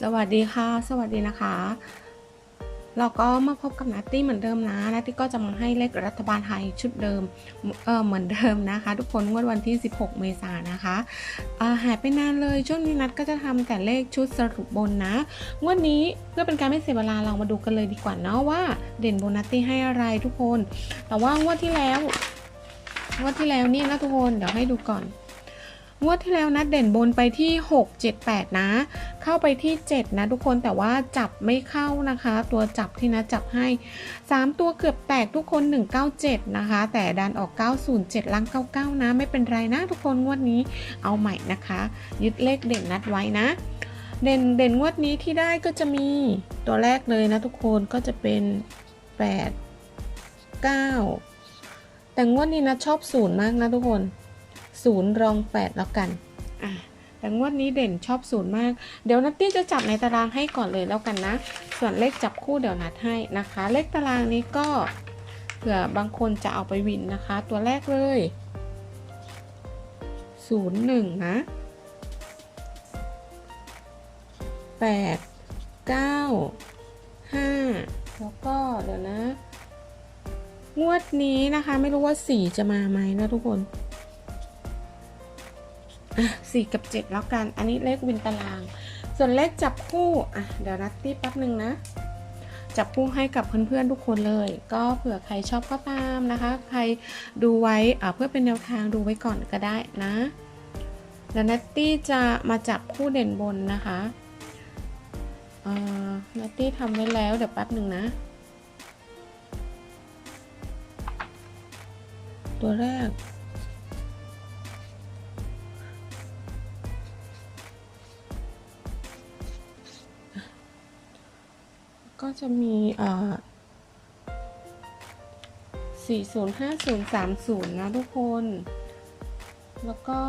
สวัสดีค่ะ สวัสดีนะคะ เราก็มาพบกับนัตตี้เหมือนเดิมนะนัตตี้ก็จะมาให้เลขรัฐบาลไทยชุดเดิมเออเหมือนเดิมนะคะ ทุกคนงวดวันที่ 16 เมษายนนะคะาหายไปนานเลยช่วงนี้นัดก็จะทำแต่เลขชุดสรุปบนนะงวดนี้เพื่อเป็นการไม่เสียเวลาเรามาดูกันเลยดีกว่าเนาะว่า เด่นโบนัตตี้ให้อะไรทุกคน แต่ว่างวดที่แล้วงวดที่แล้วเนี่ยนะทุกคนเดี๋ยวให้ดูก่อน งวดที่แล้วนะเด่นบนไปที่ 6 7 8 นะ เข้าไปที่ 7 นะทุกคนแต่ว่าจับไม่เข้านะคะ ตัวจับที่นะจับให้ 3 ตัวเกือบแตกทุกคน 197 นะคะ แต่ดันออก 907ลัง99 นะ ไม่เป็นไรนะทุกคนงวดนี้เอาใหม่นะคะ ยึดเลขเด่นนัดไว้นะ เด่นเด่นงวดนี้ที่ได้ก็จะมีตัวแรกเลยนะทุกคนก็จะเป็น 8 9 แต่งวดนี้นะชอบศูนย์มากนะทุกคน ศูนย์รองแปดแล้วกันอะแต่งวดนี้เด่นชอบศูนย์มาก เดี๋ยวนัตตี้จะจับในตารางให้ก่อนเลยแล้วกันนะ ส่วนเลขจับคู่เดี๋ยวนัดให้นะคะ เลขตารางนี้ก็เผื่อบางคนจะเอาไปวินนะคะ ตัวแรกเลยศูนย์หนึ่งนะแปดเก้าห้าแล้วก็เดี๋ยวนะ งวดนี้นะคะไม่รู้ว่าสีจะมาไหมนะทุกคน สี่กับเจ็ดแล้วกัน อันนี้เลขวินตาราง ส่วนเลขจับคู่อะเดี๋ยวนัตตี้แป๊บหนึ่งนะ จับคู่ให้กับเพื่อนๆทุกคนเลย ก็เผื่อใครชอบก็ตามนะคะ ใครดูไว้เพื่อเป็นแนวทางดูไว้ก่อนก็ได้นะเดี๋ยวนัตตี้จะมาจับคู่เด่นบนนะคะนัตตี้ทำไว้แล้วเดี๋ยวแป๊บหนึ่งนะ ตัวแรก ก็จะมีอ่อ405030 นะทุกคน แล้วก็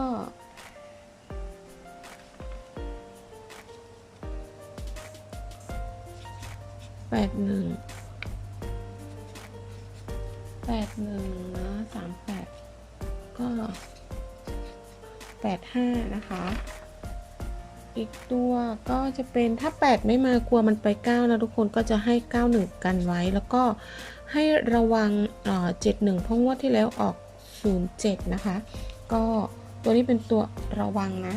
แปดหนึ่ง แปดหนึ่งนะสามแปด ก็แปดห้านะคะ อีกตัวก็จะเป็นถ้า 8 ไม่มากลัวมันไป 9 นะ ทุกคนก็จะให้ 91 กันไว้ แล้วก็ให้ระวังเอ่อ71เพราะงวดที่แล้วออก 07 นะคะ ก็ตัวนี้เป็นตัวระวังนะ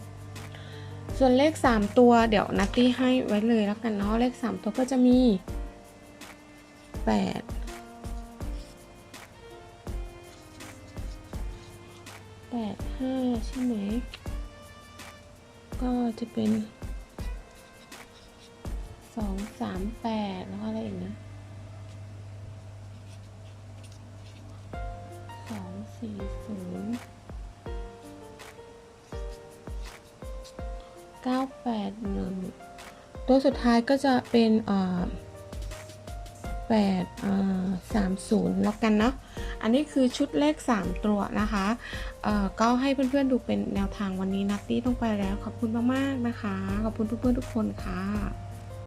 71 ส่วนเลข 3 ตัวเดี๋ยวนัตตี้ให้ไว้เลยแล้วกันเนาะเลข 3 ตัวก็จะมี 8 8 5 ใช่ไหม ก็จะเป็นสองสามแปดแล้วก็อะไรอีกนะสองสี่ศูนย์เก้าแปดหนึ่งตัวสุดท้ายก็จะเป็นเออแปดเออสามศูนย์แล้วกันเนาะ อันนี้คือชุดเลข 3 ตัวนะคะเอ่อก็ให้เพื่อนๆดูเป็นแนวทางวันนี้นัตตี้ต้องไปแล้ว ขอบคุณมากๆนะคะ ขอบคุณเพื่อนๆทุกคนค่ะ